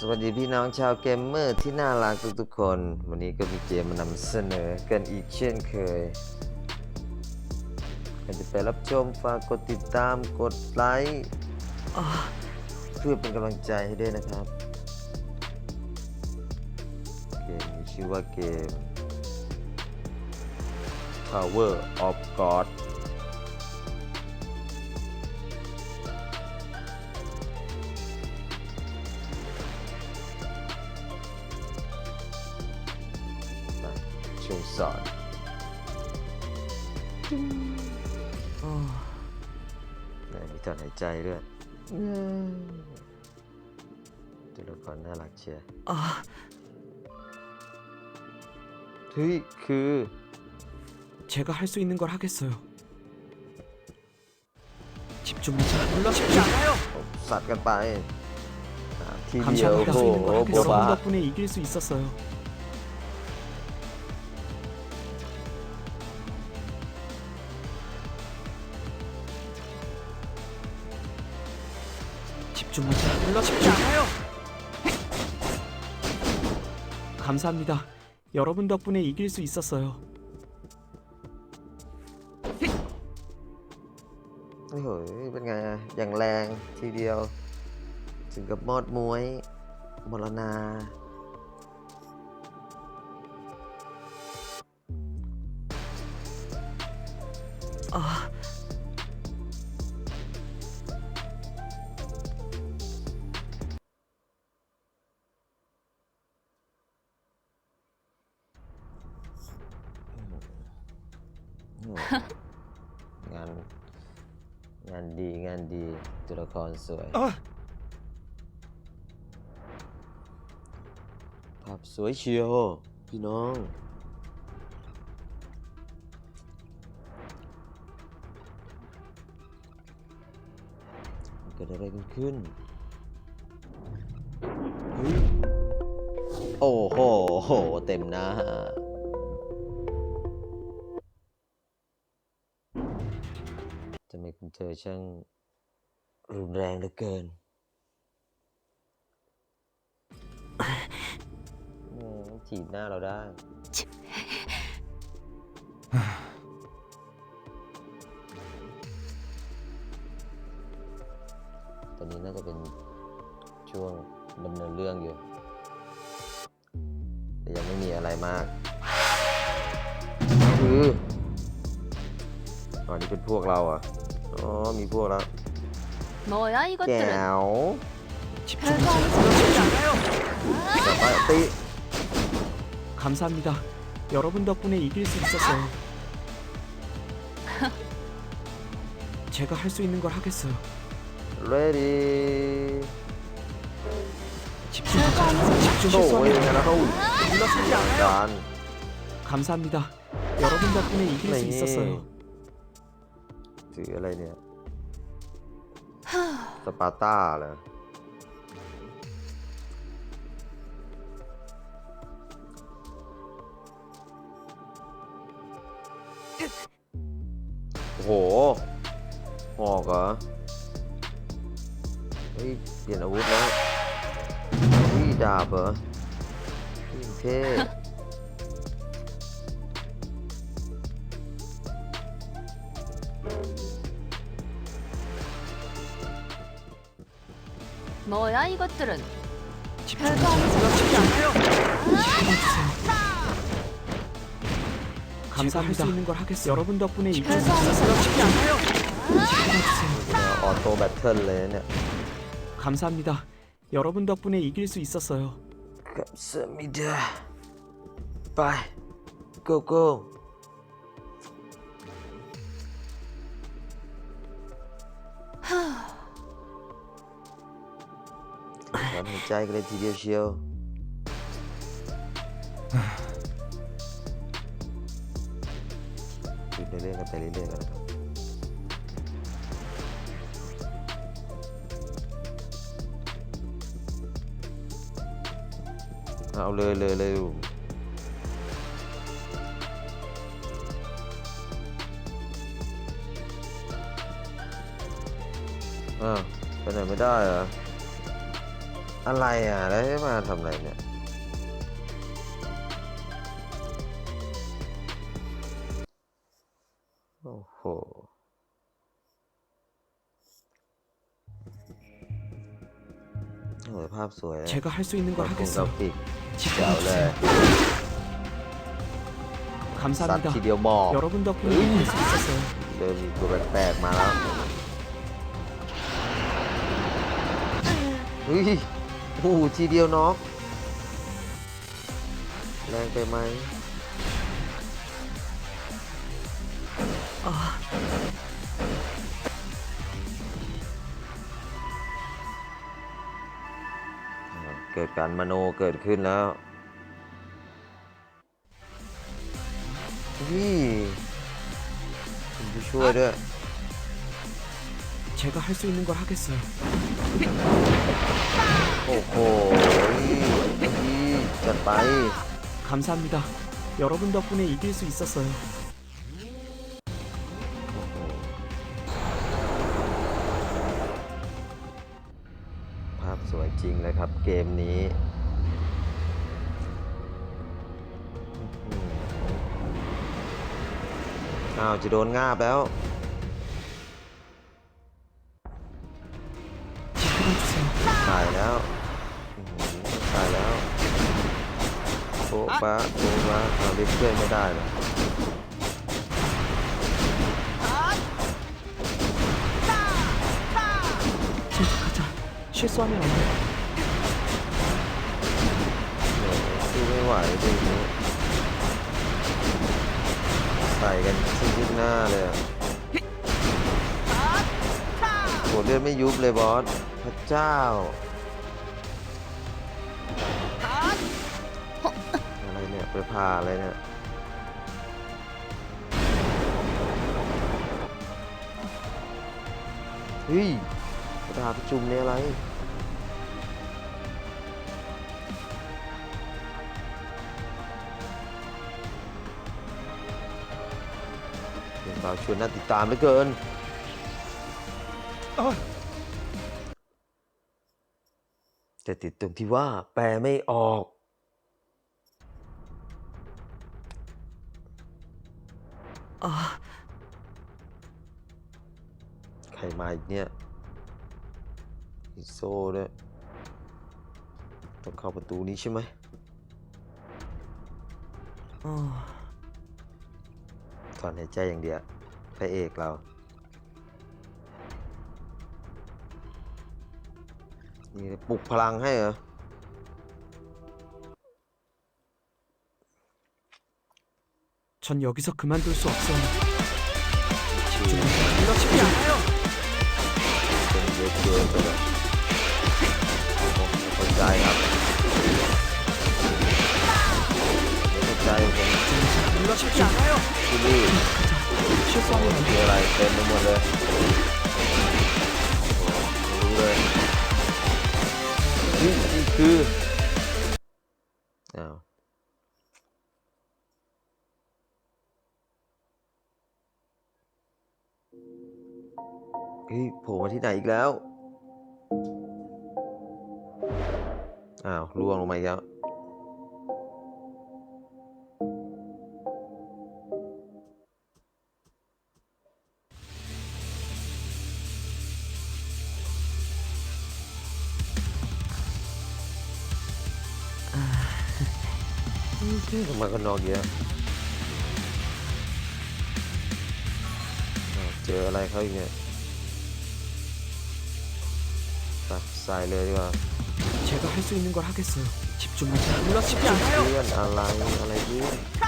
สวัสดีพี่น้องชาวเกมเมอร์ที่น่ารักทุกๆคน วันนี้ก็มีเกมมานำเสนอกันอีกเช่นเคยก่อนจะไปรับชมฝากกดติดตามกดไลค์เพื่อเป็นกำลังใจให้ด้วยนะครับ เกมนี้ชื่อว่าเกม Power of God ช่วงสอนโอ้ไหนมีถอนหายใจด้วยตัวละครน่ารักเชียร์เฮ้ย คือ 제가 할 수 있는 걸 하겠어요. 집중하자. 물러 쉽지 않아요. สัตว์กันไปอ่าทีเดียว 감사합니다. โอ้ 할 โห 수 있는 걸 โบบะ 하겠어요. 여러분 덕분에 이길 수 있었어요. 집중하자. 물러 쉽지 않아요. 감사합니다. 여러분 덕분에 이길 수 있었어요. โอ้โหเป็นไงอะอย่างแรงทีเดียว ถึงกับมอดมวย มรณา าน งานดีงานดีตัวละครสวย 아, ภาพสวยเชียว พี่น้อง มันเกิดอะไรกันขึ้นเฮ้ยโอ้โหโหเต็มหน้า ทำไมคุณเธอช่างรุนแรงเหลือเกินอืมถีบหน้าเราได้ ตอนนี้น่าจะเป็นช่วงดำเนินเรื่องอยู่ แต่ยังไม่มีอะไรมาก คือ นี่เป็นพวกเราอ่ะ อ๋อ มีพวกแล้ว 뭐야 แก้ 이것들은 ว 집중하자. 물러 쉽지 않아요. ต่อไปตี 감사합니다. 여러분 덕분에 이길 수 있었어요. 제가 할 수 있는 걸 하겠어요. ready 집중하자. 집중 โอ้ย 실수하면 นะเขา 물러서지 않아요. การ 감사합니다. 여러분 덕분에 이길 수 นี่ 있었어요. ถืออะไรเนี่ย สปาร์ต้าเหรอโอ้โห หอกเหรอ เฮ้ย เปลี่ยนอาวุธแล้วเฮ้ยดาบเหรอเฮ้ยเท่ 뭐야 이것들은? 별거 아니잖아. 감사합니다. 있는 걸 하겠어. 여러분 덕분에 별거 아니잖아. 어, 또 배틀레네. 감사합니다. 여러분 덕분에 이길 수 있었어요. 감사합니다. 바이. 고고. อนหายใจกันเลยทีเดียวเชียวดูเรื่อยๆกันไปเรื่อยๆกันนะครับเอาเลยเลยเลยอ้าวไปไหนไม่ได้เหรอ อะไรอ่ะ แล้วให้มาทำอะไรเนี่ย โอ้โหโอ้ยภาพสวยนะ 제가 할 수 있는 ก 걸 ราฟิกกรา 하겠어요. ฟิกเจ๋วเลย ซัด 감사합니다. ทีเดียวบอก 여러분 덕분에 으이. 이길 수 있었어요. เริ่มมีตัวแปลกๆมาแล้วเฮ้ย โอ้โหทีเดียวน็อกแรงไปไหมเกิดการมโนเกิดขึ้นแล้วนี่ช่วยด้วย 제가 할 수 있는 걸 하겠어요. โอ้โหนี่จัดไป 감사합니다. 여러분 덕분에 이길 수 있었어요. โอ้โหภาพสวยจริงเลยครับเกมนี้อื้อหืออ้าว จะโดนงาบแล้ว บ้าโบ๊าเอาเล็กเพื่อนไม่ได้เลยช่อยซ่อนเนี่อยสู้ไม่ไหวจริงใส่กันชิงงที่หน้าเลยอะโหเลือดไม่ยุบเลยบอส พระเจ้า อะไรเนี่ยไปผ่าอะไรเนี่ยเฮ้ยกระดาษประชุมเนี่ยอะไร เรื่องราวชวนน่าติดตามเหลือเกิน แต่ติดตรงที่ว่าแปลไม่ออก 아, ใครมาอีกเนี่ยมีโซ่ด้วยต้องเข้าประตูนี้ใช่ไหม,ถอนหายใจอย่างเดียวพระเอกเรา นี่ปลุกพลังให้เหรอ 전 여기서 그만둘 수 없어요. ชื่อ 물러치지 않아요. เฮ้ยโผล่มาที่ไหนอีกแล้ว อ้าวล่วงลงมาอีกแล้วทำไมคนนอกเยอะอ้าวเจออะไรเขาอีกเนี่ย ไปใส่เลยดีกว่า 제가 할 수 있는 걸 하겠어요. 집중하자. 물러치지 않아요. เลื่อนอะไรอะไรเลื่อนอะ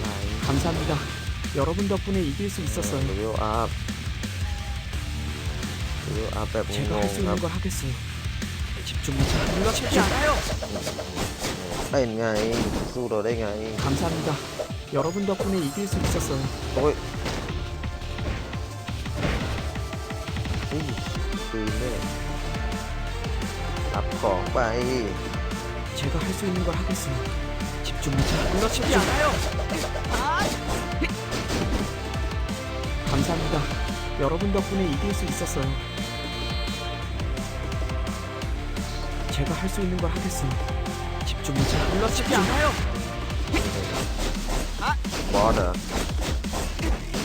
ไร 감사합니다. 여러분 덕분에 이길 수 있었어요. เรียวอัพเรียวอัพแบบง 제가 ง 할 수 ๆครับ 있는 걸 하겠어요. 집중하자. 물러치지 않아요. เป็นไง สู้เราได้ไง 감사합니다. 여러분 덕분에 이길 수 있었어요. โอ้ยเฮ้ยปืนเนี่ย รับของไป 제가 할 수 있는 걸 하겠어요. 집중하자. 물러치지 않아요. 감사합니다. 여러분 덕분에 이길 수 있었어요. 제가 할 수 있는 걸 하겠어요. 집중하지 물러서지 않아요. บอสเหรอ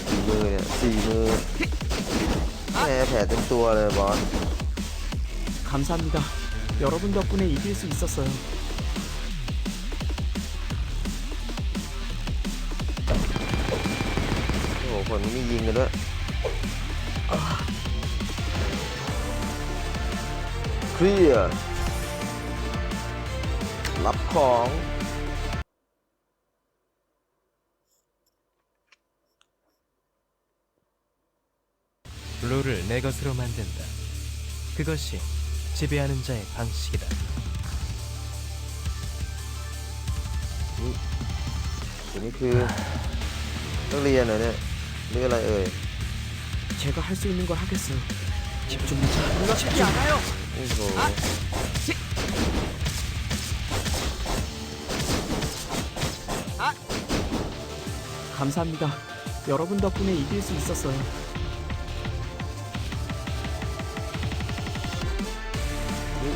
สี่มือเนี่ยสี่มือแม่แผลเต็มตัวเลยบอส 감사합니다. 여러분 덕분에 이길 수 있었어요. โอ้โหคนนี้มียิงกันด้วยเคลียร์รับของ 룰을 내 것으로 만든다. 그것이 지배하는 자의 방식이다. อันนี้คือนักเรียนเหรอเนี่ยหรืออะไรเอ่ย 제가 할 수 있는 걸 하겠어요. 집중하지 물러서지 않아요. โอ้โห 감사합니다. 여러분 덕분에 이길 수 있었어요.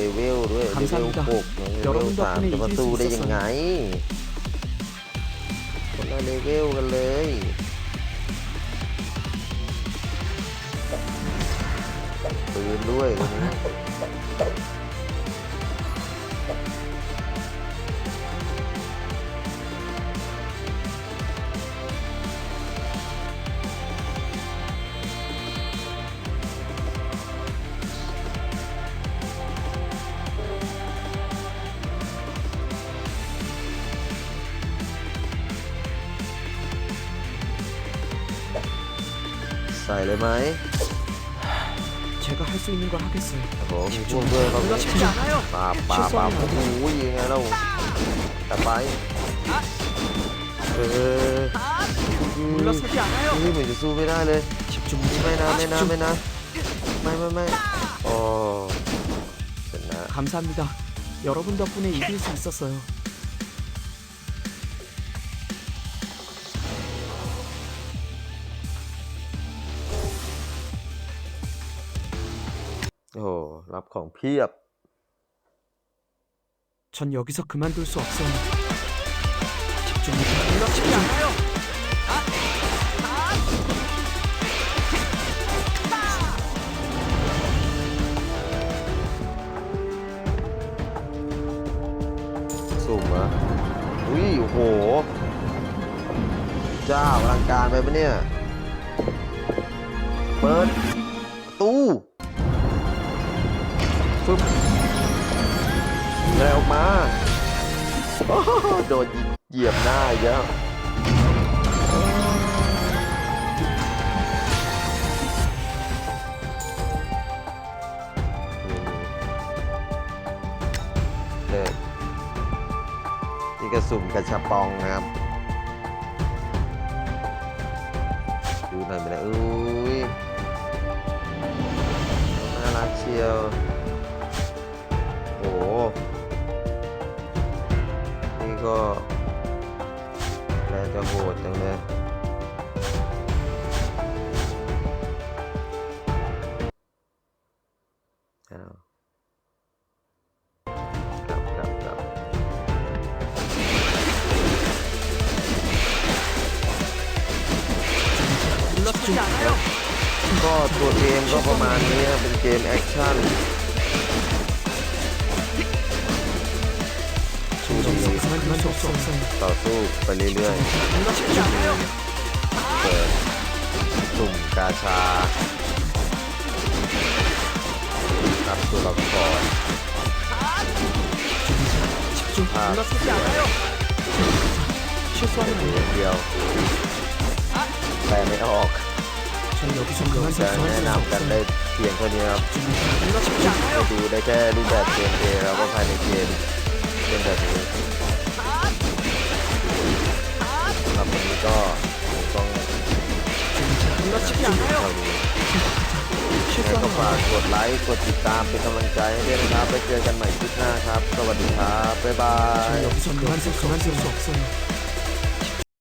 เลเวลด้วยเลเวลหกเลเวลสามจะมาสู้ได้ยังไงคนละเลเวลกันเลยปืนด้วย 얼마에? 제가 할 수 있는 걸 하겠어요. 그럼 공부해가고 쉽지 않아요. 빠빠빠 오이 물러서지 않아요. 이제 소비라는 집중. 나메나메나메나. 마이마이. 어. 됐나? 감사합니다. 여러분 덕분에 이길 수 있었어요. โอ้โหรับของเพียบ 전 여기서 그만둘 수 없어요. 집중하지 물러서지 않아요. สุ่มเหรออุ้ยโอ้โห เจ้าอลังการไปปะเนี่ย เปิด โดนเหยียบหน้าอีกแล้วเด็กนี่กระสุ่มกระชับปองนะครับ ดูหน่อยไปเลยอุ้ยน่ารักเชียว ก็แรงจะโหดจังเลยก็ตัวเกมก็ประมาณนี้นะเป็นเกมแอคชั่นันถูกส่ต่อสู้ไปเรื่อยๆ เปิดกลุ่มกาชาครับตัวละครภาพเดียวแต่ไม่ออกจะแนะนำกันได้เพียงเท่านี้ครับดูได้แค่รูปแบบเกมเองแล้วก็ภายในเกมเป็นแบบนี้ ครับวันนี้ก็คงต้องทางนี้ยังไงก็ฝากกดไลค์กดติดตามเป็นกำลังใจให้ด้วยนะครับไปเจอกันใหม่คลิปหน้าครับ สวัสดีครับบ๊ายบาย